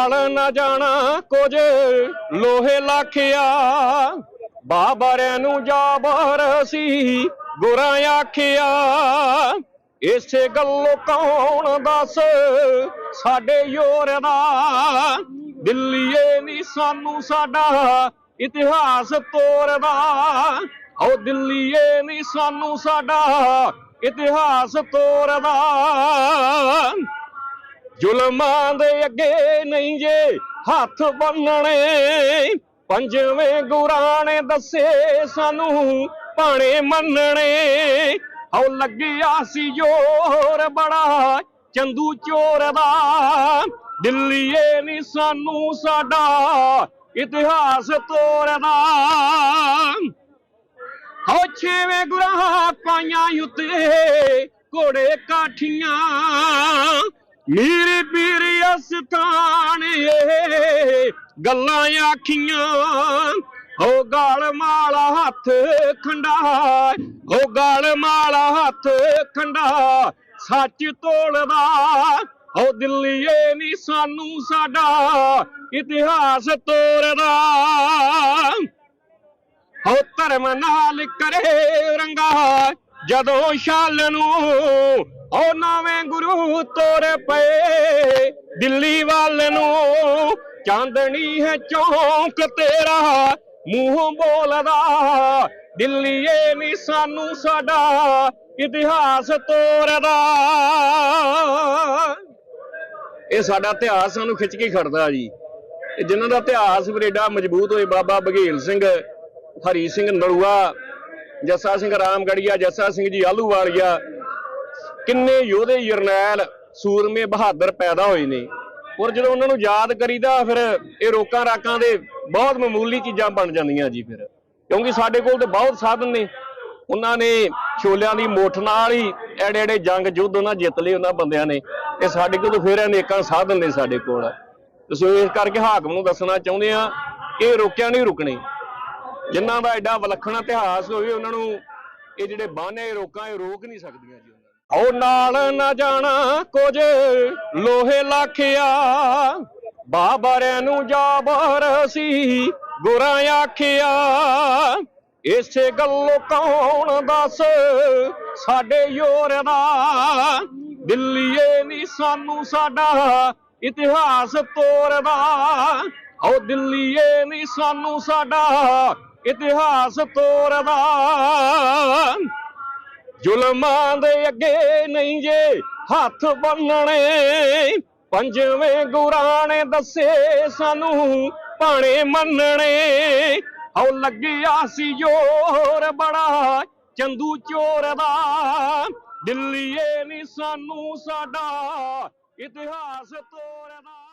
ਨਾਲ ਨਾ ਜਾਣਾ ਕੁਝ। ਲੋਹੇ ਲਾਖਿਆ ਬਾਬਰਿਆਂ ਨੂੰ ਜਾਬਰ ਸੀ, ਗੁਰਾਂ ਆਖਿਆ, ਇਸੇ ਗੱਲੋਂ ਕੌਣ ਦੱਸ ਸਾਡੇ ਯੋਰ ਦਾ? ਦਿੱਲੀਏ ਨਹੀਂ ਸਾਨੂੰ ਸਾਡਾ ਇਤਿਹਾਸ ਤੋਰਦਾ। ਓ ਦਿੱਲੀਏ ਨਹੀਂ ਸਾਨੂੰ ਸਾਡਾ ਇਤਿਹਾਸ ਤੋਰਦਾ। ਜ਼ੁਲਮਾਂ ਦੇ ਅੱਗੇ ਨਹੀਂ ਜੇ ਹੱਥ ਬੰਨਣੇ। ਪੰਜਵੇਂ ਗੁਰਾਂ ਨੇ ਦੱਸੇ ਸਾਨੂੰ ਭਾਣੇ ਮੰਨਣੇ। ਹਉ ਲੱਗਿਆ ਸੀ ਜੋਰ ਬੜਾ, ਚੰਦੂ ਚੋਰ ਦਾ। ਦਿੱਲੀਏ ਨਹੀਂ ਸਾਨੂੰ ਸਾਡਾ ਇਤਿਹਾਸ ਤੋਰਦਾ। ਹੋ ਛੇਵੇਂ ਗੁਰਾਂ ਪਾਈਆਂ ਉੱਤੇ ਘੋੜੇ ਕਾਠੀਆਂ। ਮੀਰ ਪੀਰ ਅਸਥਾਨ ਇਹ ਗੱਲਾਂ ਆਖੀਆਂ, ਹੋ ਗਾਲ ਮਾਲਾ ਹੱਥ ਖੰਡਾ, ਹੋ ਗਾਲ ਮਾਲਾ ਹੱਥ ਖੰਡਾ, ਸੱਚ ਤੋਲਦਾ, ਹੋ ਦਿੱਲੀਏ ਨਹੀਂ ਸਾਨੂੰ ਸਾਡਾ, ਇਤਿਹਾਸ ਤੋਰਦਾ। ਹੋ ਧਰਮ ਨਾਲ ਕਰੇ ਰੰਗਾ, ਜਦੋਂ ਛਾਲ ਨੂੰ ਉਹ ਨਵੇਂ ਗੁਰੂ ਤੋਰ ਪਏ, ਦਿੱਲੀ ਵੱਲ ਨੂੰ। ਚਾਂਦਣੀ ਹੈ ਚੌਂਕ ਤੇਰਾ, ਮੂੰਹ ਬੋਲਦਾ। ਦਿੱਲੀਏ ਨਹੀਂ ਸਾਨੂੰ ਸਾਡਾ, ਇਤਿਹਾਸ ਤੋਰਦਾ। ਇਹ ਸਾਡਾ ਇਤਿਹਾਸ ਸਾਨੂੰ ਖਿੱਚ ਕੇ ਖੜਦਾ ਜੀ। ਤੇ ਜਿਨ੍ਹਾਂ ਦਾ ਇਤਿਹਾਸ ਬਰੇਡਾ ਮਜ਼ਬੂਤ ਹੋਏ, ਬਾਬਾ ਬਘੇਲ ਸਿੰਘ, ਹਰੀ ਸਿੰਘ ਨਲੂਆ ਜੱਸਾ ਸਿੰਘ ਰਾਮਗੜੀਆ, ਜੱਸਾ ਸਿੰਘ ਜੀ ਆਲੂਵਾਲੀਆ ਕਿੰਨੇ ਯੋਧੇ ਜਰਨੈਲ ਸੂਰਮੇ ਬਹਾਦਰ ਪੈਦਾ ਹੋਏ ਨੇ। ਔਰ ਜਦੋਂ ਉਹਨਾਂ ਨੂੰ ਯਾਦ ਕਰੀਦਾ, ਫਿਰ ਇਹ ਰੋਕਾਂ ਰਾਕਾਂ ਦੇ ਬਹੁਤ ਮਾਮੂਲੀ ਚੀਜ਼ਾਂ ਬਣ ਜਾਂਦੀਆਂ ਜੀ ਫਿਰ। ਕਿਉਂਕਿ ਸਾਡੇ ਕੋਲ ਤੇ ਬਹੁਤ ਸਾਧਨ ਨੇ। ਉਹਨਾਂ ਨੇ ਛੋਲਿਆਂ ਦੀ ਮੁੱਠ ਨਾਲ ਹੀ ਐੜੇ ਐੜੇ ਜੰਗ ਯੁੱਧ ਉਹਨਾਂ ਜਿੱਤ ਲਏ ਉਹਨਾਂ ਬੰਦਿਆਂ ਨੇ। ਤੇ ਸਾਡੇ ਕੋਲ ਤਾਂ ਫਿਰ ਅਨੇਕਾਂ ਸਾਧਨ ਨੇ ਸਾਡੇ ਕੋਲ। ਤੇ ਸੋ ਇਸ ਕਰਕੇ ਹਾਕਮ ਨੂੰ ਦੱਸਣਾ ਚਾਹੁੰਦੇ ਆ ਇਹ ਰੋਕਿਆ ਨਹੀਂ ਰੁਕਣੇ। ਜਿਨ੍ਹਾਂ ਦਾ ਐਡਾ ਵਿਲੱਖਣ ਇਤਿਹਾਸ ਹੋਵੇ, ਉਹਨਾਂ ਨੂੰ ਇਹ ਜਿਹੜੇ ਬਾਨੇ ਰੋਕਾਂ, ਇਹ ਰੋਕ ਨਹੀਂ ਸਕਦੀਆਂ ਜੀ। ਉਹਨਾਂ ਨਾਲ ਨਾ ਜਾਣਾ ਕੁਝ, ਲੋਹੇ ਲਾਖਿਆ। ਬਾਬਰਿਆਂ ਨੂੰ ਜਾਬਰ ਸੀ, ਗੁਰਾਂ ਆਖਿਆ, ਇਸੇ ਗੱਲੋਂ ਕੌਣ ਦੱਸ ਸਾਡੇ ਯੋਰ ਦਾ? ਦਿੱਲੀਏ ਨਹੀਂ ਸਾਨੂੰ ਸਾਡਾ ਇਤਿਹਾਸ ਤੋਰਦਾ। ਓ ਦਿੱਲੀਏ ਨਹੀਂ ਸਾਨੂੰ ਸਾਡਾ ਇਤਿਹਾਸ ਤੋਰਦਾ। ਜ਼ੁਲਮਾਂ ਦੇ ਅੱਗੇ ਨਹੀਂ ਜੇ ਹੱਥ ਬੰਨਣੇ। ਪੰਜਵੇਂ ਗੁਰਾਂ ਨੇ ਦੱਸੇ ਸਾਨੂੰ ਭਾਣੇ ਮੰਨਣੇ। ਹਉ ਲੱਗਿਆ ਸੀ ਜੋਰ ਬੜਾ, ਚੰਦੂ ਚੋਰ ਦਾ। ਦਿੱਲੀਏ ਨਹੀਂ ਸਾਨੂੰ ਸਾਡਾ, ਇਤਿਹਾਸ ਤੋਰਦਾ।